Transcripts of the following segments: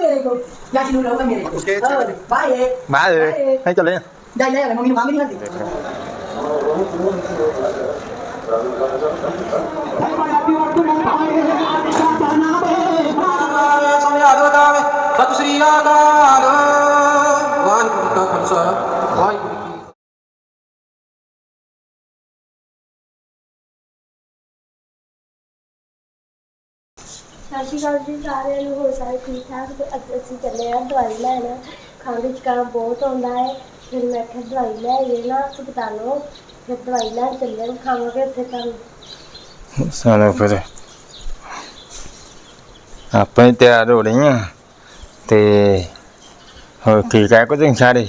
ਮੇਰੇ ਕੋਲ। ਯਾਦ ਨੂੰ ਰਹੂਗਾ ਮੇਰੇ ਕੋਲ। ਉਸਕੇ ਇੱਥੇ- ਬਾਏ। ਬਾਏ। ਅਸੀਂ ਚੱਲੇ। ਆ ਜਾਈ ਲੈ ਮੰਮੀ ਨੂੰ ਕੰਮ ਨਹੀਂ ਕਰਦੀ ਸਮਝਾਦੋ ਦਾਵੇ ਸਤਿ ਸ੍ਰੀ ਅਕਾਲ। ਵਾਹਿਗੁਰੂ ਜੀ ਕਾ ਖਾਲਸਾ। ਸਤਿ ਸ਼੍ਰੀ ਅਕਾਲ ਜੀ ਸਾਰਿਆਂ ਨੂੰ ਹੋਰ ਸਾਰੇ ਠੀਕ ਠਾਕ? ਤੇ ਅੱਜ ਅਸੀਂ ਚੱਲੇ ਆ ਦਵਾਈ ਲੈਣ। ਖੰਘ ਜ਼ੁਕਾਮ ਬਹੁਤ ਆਉਂਦਾ ਹੈ। ਫਿਰ ਮੈਂ ਕਿਹਾ ਦਵਾਈ ਲੈ ਆਈਏ ਨਾ ਹਸਪਤਾਲੋਂ। ਫਿਰ ਦਵਾਈ ਲੈਣ ਚੱਲੇ ਹਾਂ ਖਾਵਾਂਗੇ ਉੱਥੇ ਤੁਹਾਨੂੰ ਸਾਨੂੰ ਫਿਰ ਆਪਾਂ ਹੀ ਤਿਆਰ ਹੋ ਰਹੀਆਂ ਤੇ ਹੋਰ ਠੀਕ ਹੈ ਕੁਝ ਸਾਰੇ?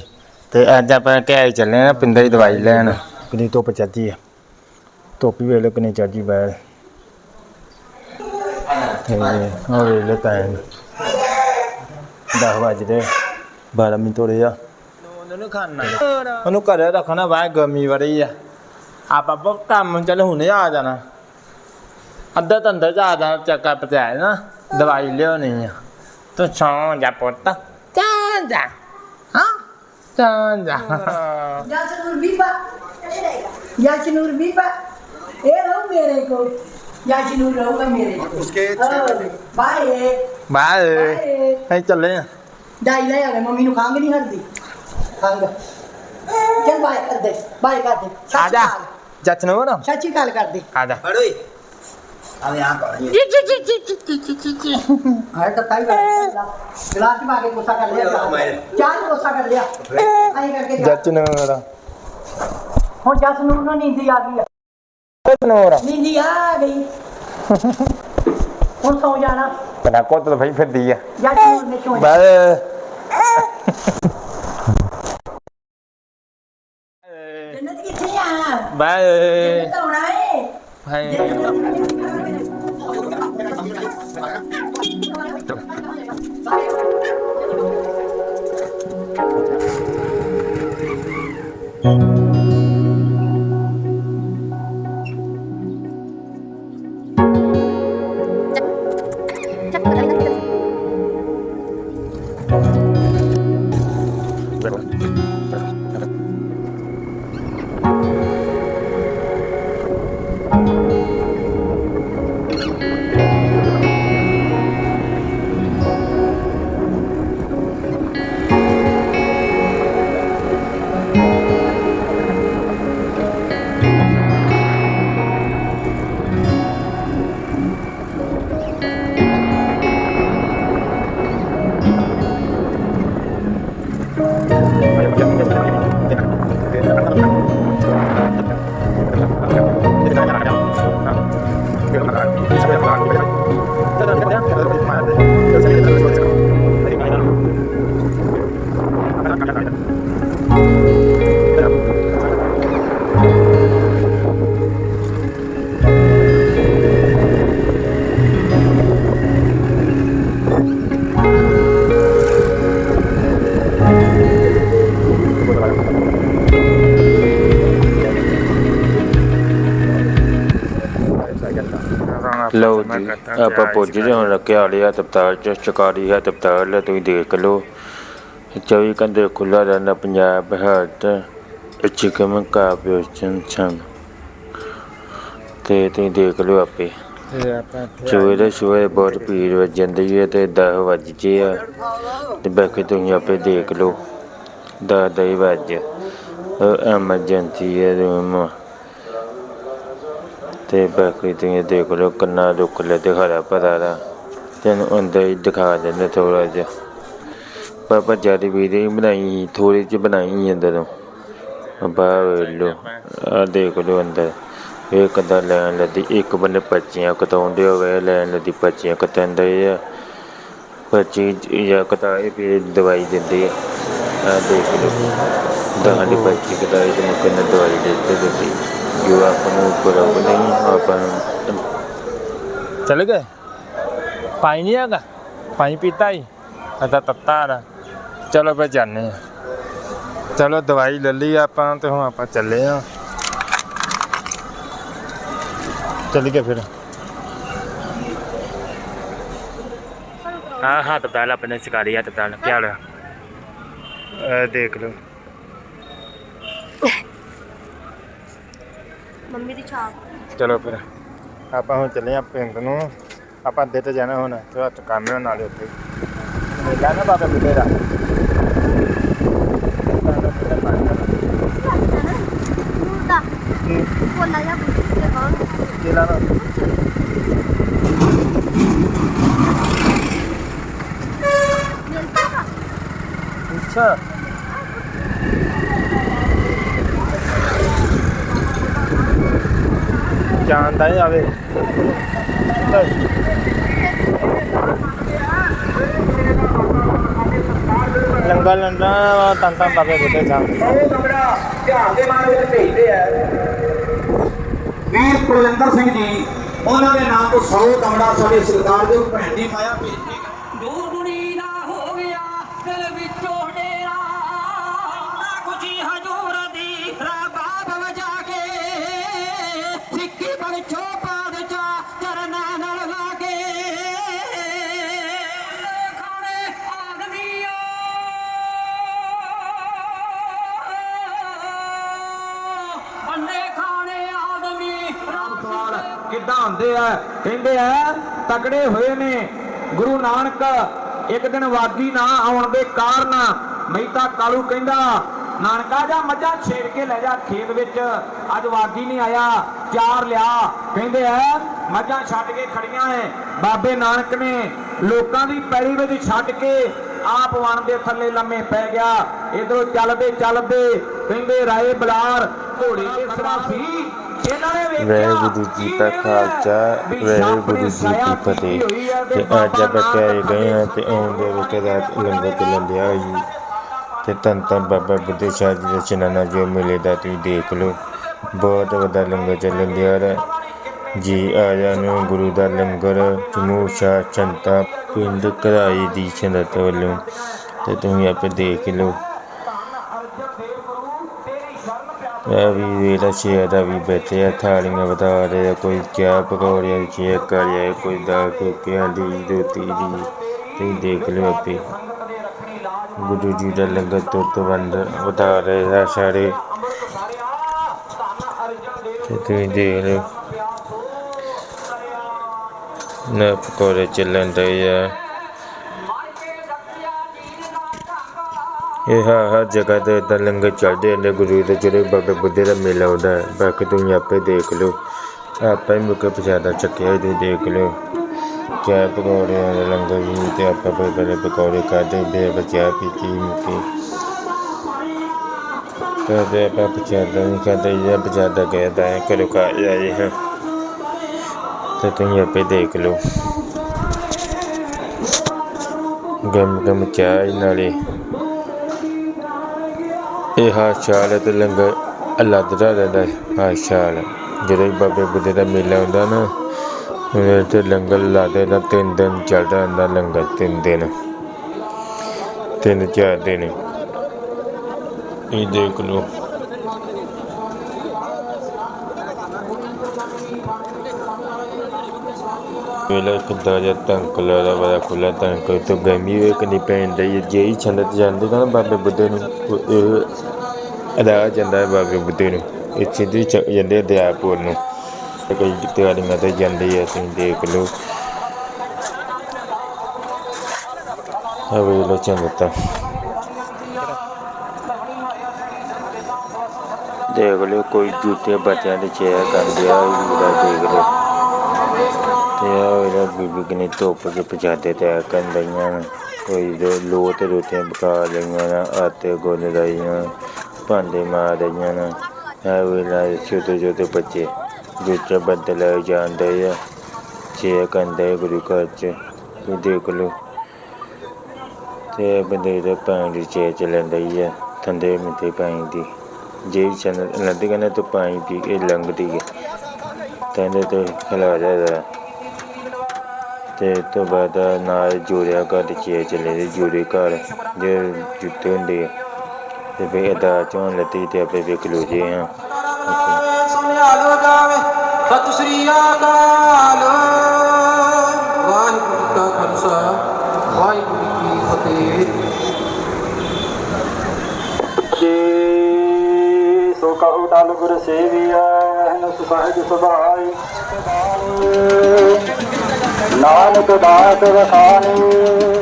ਤੇ ਅੱਜ ਆਪਾਂ ਕਹਿ ਚੱਲੇ ਆ ਪਿੰਦਰ ਦੀ ਦਵਾਈ ਲੈਣ। ਕਿੰਨੀ ਧੁੱਪ ਚੱਜੀ ਆ। ਧੁੱਪ ਵੀ ਵੇਲੇ ਕਿੰਨੀ ਚੱਜੀ ਬਾਹਰ ਤੇ ਹੋਰ ਵੇਲੇ ਟਾਈਮ 10 ਵਜੇ 12 ਮਿੰਟ ਹੋ ਰਹੇ ਉਹਨੂੰ ਖਾਣਾ ਉਹਨੂੰ ਘਰੇ ਰੱਖਣਾ ਬਾਹਰ ਗਰਮੀ ਵੜੀ ਆ। ਆਪਾਂ ਬਹੁਤ ਕੰਮ ਚੱਲ ਹੁਣੇ ਆ ਜਾਣਾ। ਅੱਧਾ ਤਾਂ ਜਾ ਜਾਣਾ, ਚੱਕਾ ਪਤਿਆ ਨਾ ਦਵਾਈ ਲਿਆਉਣੀ ਆ। ਤੂੰ ਸੌਂ ਜਾ ਪੁੱਤ। ਚਾਂ ਜਾ। ਹਾਂ ਚਾਂ ਜਾ। ਯਾਚਨੂਰ ਬੀਬਾ ਯਾਚਨੂਰ ਬੀਬਾ। ਇਹ ਰਹੂ ਮੇਰੇ ਕੋਲ। ਯਾਚਨੂਰ ਰਹੂਗਾ ਮੇਰੇ ਕੋਲ उसके ਬਾਏ ਬਾਏ ਬਾਏ ਅਸੀਂ ਚੱਲੇ ਆ ਜਾਈ ਲੈ ਆਵੇ ਮੰਮੀ ਨੂੰ ਖੰਘ ਨਹੀਂ ਹਟਦੀ ਖੰਘ ਚੱਲ ਬਾਏ ਕਰ ਦੇ ਬਾਏ ਕਰ ਦੇ ਆ ਜਾ ਜੱਟ ਨੂੰ ਨਾ ਸੱਚੀ ਗੱਲ ਕਰ ਦੇ ਆ ਜਾ अरे अब यहाँ पर ਹਾਂ ਤਾਂ ਤਾਈ ਗੱਲ ਗਲਾਸ ਚ ਪਾ ਕੇ ਗੁੱਸਾ ਕਰ ਲਿਆ ਚਾਹ ਚਾਹ ਚ ਗੁੱਸਾ ਕਰ ਲਿਆ ਐਂ ਕਰਕੇ ਜਾ। ਜੱਟ ਨੂੰ ਨਾ ਹੁਣ ਜਸਨੂਰ ਨੂੰ ਨੀਂਦੀ ਆ ਗਈ ਆ ਜੱਟ ਨੂੰ ਨਾ ਨੀਂਦੀ ਆ ਗਈ। ਹੁਣ ਸੌ ਜਾਣਾ। ਬਣਾ ਕੋਤ ਤਾਂ ਭਾਈ ਫਿਰਦੀ ਆ। ਜਸਨੂਰ ਨੇ ਚੋਂ ਬਾਏ ਜੰਨਤ ਕਿੱਥੇ ਆ? ਬਾਏ ਜੰਨਤ ਆਉਣਾ ਏ ਭਾਈ ਲਓ ਜੀ, ਆਪਾਂ ਪੁੱਜ ਗਏ ਹੁਣ ਰੱਖਿਆ ਲਿਆ ਤਪਤਾਰ ਚ ਚਕਾਰੀ ਹੈ ਤਪਤਾਰ ਤੁਸੀਂ ਦੇਖ ਲਓ। 24 ਘੰਟੇ ਖੁੱਲਾ ਰਹਿੰਦਾ ਪੰਜਾਬ ਹੱਟ ਇੱਥੇ ਕਮ ਕਾ ਪਿਓਚਨ ਛਨ ਤੇ ਤੁਸੀਂ ਦੇਖ ਲਓ ਆਪੇ। ਸਵੇਰੇ ਸਵੇਰੇ ਬਹੁਤ ਭੀੜ ਵੱਜ ਜਾਂਦੀ ਹੈ ਤੇ 10 ਵੱਜ ਗਏ ਆ। ਤੇ ਬਾਕੀ ਤੁਸੀਂ ਆਪੇ ਦੇਖ ਲਓ। ਦਸ ਦਸ ਹੀ ਵੱਜ। ਐਮਰਜੈਂਸੀ ਹੈ ਰੂਮ ਤੇ ਬਾਕੀ ਤੁਸੀਂ ਦੇਖ ਲਓ ਕਿੰਨਾ ਰੁੱਖ ਲੈ ਤੇ ਹਰਾ ਭਰਾ ਦਾ। ਤੈਨੂੰ ਅੰਦਰ ਹੀ ਦਿਖਾ ਦਿੰਦੇ ਥੋੜਾ ਜਿਹਾ। ਪਾਪਾ ਜ਼ਿਆਦਾ ਵੀਡੀਓ ਬਣਾਈ ਥੋੜੀ ਜਿਹੀ ਬਣਾਈ ਅੰਦਰੋਂ ਬਾਹਰ ਵੇਖ ਲਓ ਆ ਦੇਖ ਲਓ ਅੰਦਰ ਇਹ ਕਦਾ ਲੈਣ ਲੱਦੀ ਇੱਕ ਬੰਨੇ ਪਰਚੀਆਂ ਕਟਾਉਂਦੇ ਹੋ ਗਏ ਲੈਣ ਲੱਦੀ ਪਰਚੀਆਂ ਕਟਾਉਂਦੇ ਆ ਪਰਚੀ ਜਾਂ ਕਟਾਏ ਫਿਰ ਦਵਾਈ ਦਿੰਦੇ ਆ ਦੇਖ ਲਓ ਦਹਾਂ ਦੀ ਪਰਚੀ ਕਟਾਈ ਤੇ ਕਿੰਨਾ ਦਵਾਈ ਦੇ ਦਿੰਦੇ ਜੋ ਆਪਾਂ ਨੂੰ ਬਰਾਬਰ ਨਹੀਂ ਆਪਾਂ ਚਲ ਗਏ ਪਾਣੀ ਨਹੀਂ ਆਗਾ ਪਾਣੀ ਪੀਤਾ ਹੀ ਅਤਾ ਤੱਤਾ ਦਾ ਚਲੋ ਫਿਰ ਜਾਂਦੇ ਆ ਚਲੋ ਦਵਾਈ ਲੈ ਲਈ ਆਪਾਂ ਤੇ ਹੁਣ ਆਪਾਂ ਚੱਲੇ ਆ ਚੱਲ ਗਏ ਫਿਰ। ਆ ਹੱਥ ਪਤਾਲ ਆਪਣੇ ਸ਼ਿਕਾਰੀ ਹੱਥ ਪਤਾਲ ਪਿਆਲ ਇਹ ਦੇਖ ਲਓ। ਮੰਮੀ ਦੀ ਛਾਪ। ਚਲੋ ਫਿਰ ਆਪਾਂ ਹੁਣ ਚੱਲੇ ਆ ਪਿੰਡ ਨੂੰ। ਆਪਾਂ ਤੇ ਜਾਣਾ ਹੁਣ ਤੇ ਹੱਥ ਕੰਮ ਹੈ ਨਾਲੇ ਉੱਥੇ। ਨਾ ਬਾਬਾ ਬੁੱਢੇ ਦਾ ਦੂਰ ਦਾ ਕੋਲਾ ਜਾਂ ਤੇ ਕੌਣ ਚੇਲਾ ਨਾ ਮਿਲਦਾ ਵਾ ਅੱਛਾ। ਜਾਣਦਾ ਹੀ ਆਵੇ। ਲੰਗਾ ਲੰਡਾ ਤਾਂ ਤਾਂ ਬਾਬੇ ਬੁੱਢੇ ਸਾਹਿਬ ਧਿਆਨ ਦੇ ਮਾਰੇ ਵਿੱਚ ਭੇਜਦੇ ਆ। ਵੀਰ ਕੁਲਵਿੰਦਰ ਸਿੰਘ ਜੀ ਉਹਨਾਂ ਦੇ ਨਾਮ ਤੋਂ 100 ਕਮਰਾ ਸਾਡੇ ਸਰਕਾਰ ਦੇ ਭੈਣ ਦੀ ਮਾਇਆ ਭੇਜਦੇ ਕਿੱਦਾਂ ਆ। ਕਹਿੰਦੇ ਆ, ਤਕੜੇ ਹੋਏ ਨੇ। ਗੁਰੂ ਨਾਨਕ ਇੱਕ ਦਿਨ ਵਾਦੀ ਨਾ ਆਉਣ ਦੇ ਕਾਰਨ ਮਹਿਤਾ ਕਾਲੂ ਕਹਿੰਦਾ, ਨਾਨਕਾ, ਜਾ ਮੱਝਾਂ ਛੇੜ ਕੇ ਲੈ ਜਾ ਖੇਤ ਵਿੱਚ। ਅੱਜ ਵਾਦੀ ਨਹੀਂ ਆਇਆ, ਚਾਰ ਲਿਆ। ਕਹਿੰਦੇ ਆ, ਮੱਝਾਂ ਛੱਡ ਕੇ ਖੜੀਆਂ ਐ। ਬਾਬੇ ਨਾਨਕ ਨੇ ਲੋਕਾਂ ਦੀ ਪੈੜੀ ਵਿੱਚ ਛੱਡ ਕੇ ਆਪ ਵਣ ਦੇ ਥੱਲੇ ਲੰਮੇ ਪੈ ਗਿਆ। ਇਧਰੋਂ ਚੱਲਦੇ ਚੱਲਦੇ ਕਹਿੰਦੇ, ਰਾਏ ਬਲਾਰ, ਘੋੜੇ ਤੇ ਸਵਾ ਸੀ ਵਾਹਿਗੁਰੂ ਜੀ ਕਾ ਖਾਲਸਾ ਵਾਹਿਗੁਰੂ ਜੀ ਕੀ ਫਤਿਹ। ਤੇ ਅੱਜ ਆਪਾਂ ਕਹਿ ਗਏ ਹਾਂ ਤੇ ਆਉਂਦੇ ਵਿੱਚ ਰਾਤ ਲੰਗਰ ਚੱਲਣ ਡਿਆ ਹੋਈ ਤੇ ਧੰਨ ਧੰਨ ਬਾਬਾ ਬੁੱਢੇ ਸ਼ਾਹ ਜੀ ਦੇ ਚਨਾਨਾ ਜੋ ਮੇਲੇ ਦਾ ਤੁਸੀਂ ਦੇਖ ਲਓ। ਬਹੁਤ ਵੱਡਾ ਲੰਗਰ ਚੱਲਣ ਡਿਆ ਹੈ ਜੀ ਆਇਆਂ ਨੂੰ ਗੁਰੂ ਦਾ ਲੰਗਰ ਜਮੂ ਸ਼ਾਹ ਚੰਤਾ ਪਿੰਡ ਕਰਾਈ ਦੀ ਸੰਗਤ ਵੱਲੋਂ। ਤੇ ਤੁਸੀਂ ਆਪੇ ਦੇਖ ਲਓ। ਇਹ ਵੀ ਵੇਲਾ ਸ਼ੇਰ ਦਾ ਵੀ ਬੈਠੇ ਆ, ਥਾਲੀਆਂ ਵਧਾ ਰਹੇ ਆ, ਕੋਈ ਚਾਹ ਪਕੌੜਿਆਂ ਦੀ ਚੇਕ ਕਰ ਰਿਹਾ ਕੋਈ ਦਾਲ ਕੋਕਿਆਂ ਦੀ, ਰੋਟੀ ਦੀ, ਤੁਸੀਂ ਦੇਖ ਲਓ ਆਪੇ। ਗੁਰੂ ਜੀ ਦਾ ਲੰਗਰ ਤੋਂ ਤੋਂ ਵੰਡ ਵਧਾ ਰਹੇ ਆ ਸਾਰੇ। ਤੇ ਤੁਸੀਂ ਦੇਖ ਲਓ। ਨਾ ਪਕੌੜੇ ਇਹ ਹਰ ਹਰ ਜਗ੍ਹਾ ਤੇ ਏਦਾਂ ਲੰਗਰ ਚੱਲਦੇ ਨੇ ਗੁਰੂ ਦੇ ਜਿਹੜੇ ਬਾਬੇ ਬੁੱਢੇ ਦਾ ਮੇਲਾ ਹੁੰਦਾ ਹੈ, ਬਾਕੀ ਤੁਸੀਂ ਆਪੇ ਦੇਖ ਲਓ। ਆਪਾਂ ਹੀ ਮੁੱਖ ਪ੍ਰਸ਼ਾਦਾ ਚੱਕਿਆ ਤੁਸੀਂ ਦੇਖ ਲਓ। ਚਾਹ ਪਕੌੜਿਆਂ ਦਾ ਲੰਗਰ ਵੀ ਤੇ ਆਪਾਂ ਫਿਰ ਪਹਿਲੇ ਪਕੌੜੇ ਖਾਦੇ ਬੇ ਬਚਾ ਪੀਤੀ, ਮੁੱਕੀ। ਕਦੇ ਆਪਾਂ ਪ੍ਰਸ਼ਾਦਾ ਨਹੀਂ ਖਾਦੇ ਜਾਂ ਪ੍ਰਸ਼ਾਦਾ ਗਿਆ ਤਾਂ ਕਰੋ ਖਾ ਆਏ ਹਾਂ। ਤੇ ਤੁਸੀਂ ਆਪੇ ਦੇਖ ਲਓ। ਗਮ ਗਮ ਚਾਹ ਨਾਲੇ। ਇਹ ਹਾਸ਼ਾਲ ਤੇ ਲੰਗਰ ਅਲੱਗ ਰਹਿੰਦਾ ਹਾਸ਼ਾਲ ਜਦੋਂ ਵੀ ਬਾਬੇ ਬੁੱਢੇ ਦਾ ਮੇਲਾ ਹੁੰਦਾ ਨਾ, ਉਹਦੇ ਤੇ ਲੰਗਰ ਲਾਦੇ ਨਾ, ਤਿੰਨ ਦਿਨ ਚੱਲਦਾ ਰਹਿੰਦਾ ਲੰਗਰ, ਤਿੰਨ ਦਿਨ। ਤਿੰਨ ਚਾਰ ਦਿਨ। ਇਹ ਦੇਖ ਲਓ। ਵੇਲੇ ਕਿੱਦਾਂ ਜਿਹਾ ਤੰਕ ਲਾਦਾ ਬੜਾ ਖੁੱਲਾ ਤੰਕ ਤੋਂ ਗਰਮੀ ਵੇ ਕਿੰਨੀ ਪੈਣ ਡਈ ਹੈ। ਜੇ ਹੀ ਛੰਦਤ ਜਾਂਦੇ ਨਾ ਬਾਬੇ ਬੁੱਢੇ ਨੂੰ, ਉਹ- ਇਹ ਅਦਾ ਜਾਂਦਾ ਹੈ ਬਾਬੇ ਬੁੱਢੇ ਨੂੰ। ਇਹ ਸਿੱਧੀ ਚੱਕ ਜਾਂਦੇ ਆ ਦਿਆਪੁਰ ਨੂੰ। ਤੇ ਕਈ ਤਿਆਰੀਆਂ ਦੇਖ ਲਓ। ਆ ਦੇਖ ਲਓ ਕੋਈ ਜੂਤੇ ਬੱਚਿਆਂ ਦੇ ਚੇਅਰ ਕਰਦੇ ਆ, ਇਹ ਵੀਰਾ ਦੇਖ ਲਓ। ਤੇ ਆ ਇਹਦਾ ਬੀਬੀ ਕਿਨੇ ਧੁੱਪ ਚ ਪਜਾਦੇ ਤਿਆਰ ਕਰਨ ਲਈਆਂ ਕੋਈ ਜੋ ਲੋ ਤੇ ਰੋਟੀਆਂ ਪਕਾ ਲਈਆਂ ਨੇ ਆਟੇ ਗੁੰਨ ਲਈਆਂ, ਭਾਂਡੇ ਮਾਰ ਲਈਆਂ ਨੇ ਇਹ ਵੇਲਾ ਛੋਟੇ ਛੋਟੇ ਬੱਚੇ ਜਿੱਥੇ ਬਦਲ ਜਾਂਦੇ ਆ। ਚੇ ਕੰਦੇ ਗੁਰੂ ਘਰ ਚ ਤੁਸੀਂ ਦੇਖ ਲਓ। ਤੇ ਬੰਦੇ ਦੇ ਪਾਣੀ ਦੀ ਚੇ ਚੱਲਣ ਡਈ ਆ, ਠੰਡੇ ਮਿੱਠੇ ਪਾਣੀ ਦੀ। ਜੇ ਚੰਨ ਨਦੀ ਕਨੇ ਤੋਂ ਪਾਣੀ ਪੀ ਕੇ ਲੰਘਦੀ ਹੈ ਕਹਿੰਦੇ ਤੇ ਖਿਲਾ ਜਾਂਦਾ ਤੇ ਇਸ ਤੋਂ ਬਾਅਦ ਨਾਲ ਜੋੜਿਆ ਘਰ ਦੇ ਚੇ ਚੱਲੇ ਦੇ, ਜੋੜੇ ਘਰ ਜੇ ਜੁੱਤੇ ਹੁੰਦੇ ਆ। ਤੇ ਫਿਰ ਅਦਾ ਚੋਂ ਲੱਤੀ ਤੇ ਆਪੇ ਵੇਖ ਲੋ ਜੇ ਹਾਂ ਸੁਨਿਆਲੋ ਜਾਵੇ ਸਤਿ ਸ੍ਰੀ ਅਕਾਲ। ਵਾਹਿਗੁਰੂ ਜੀ ਕਾ ਖਾਲਸਾ ਜੀ ਸੋ ਕਹੋ ਟਲ ਗੁਰ ਸੇਵੀਐ ਹਨ ਸੁਸਹਿਜ ਸੁਭਾਈ ਨਾਨਕ ਦਾਸ ਵਖਾਣੀ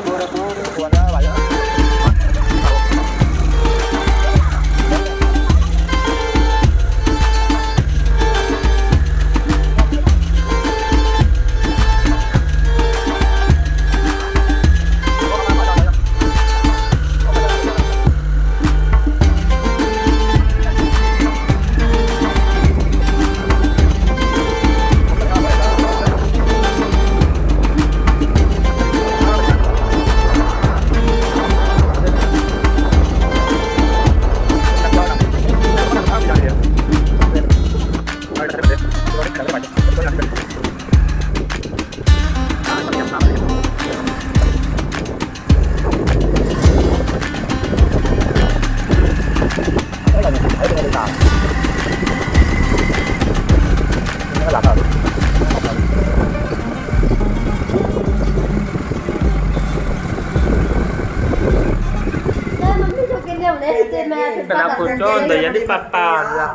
ਤੇ ਮੈਂ ਪਹਿਲਾਂ ਪੁੱਛੋ ਹੁੰਦਾ ਜਾਂਦੀ ਪਾਪਾ ਆ ਗਿਆ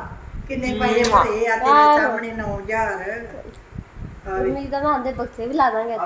ਕਿੰਨੇ ਪੈਸੇ ਭਰੇ ਆ ਤੇਰੇ ਸਾਹਮਣੇ 9000 ਮੰਮੀ ਦਾ ਮੈਂ ਆਂਦੇ ਬਕਸੇ ਵੀ ਲਾ ਦਾਂਗੇ।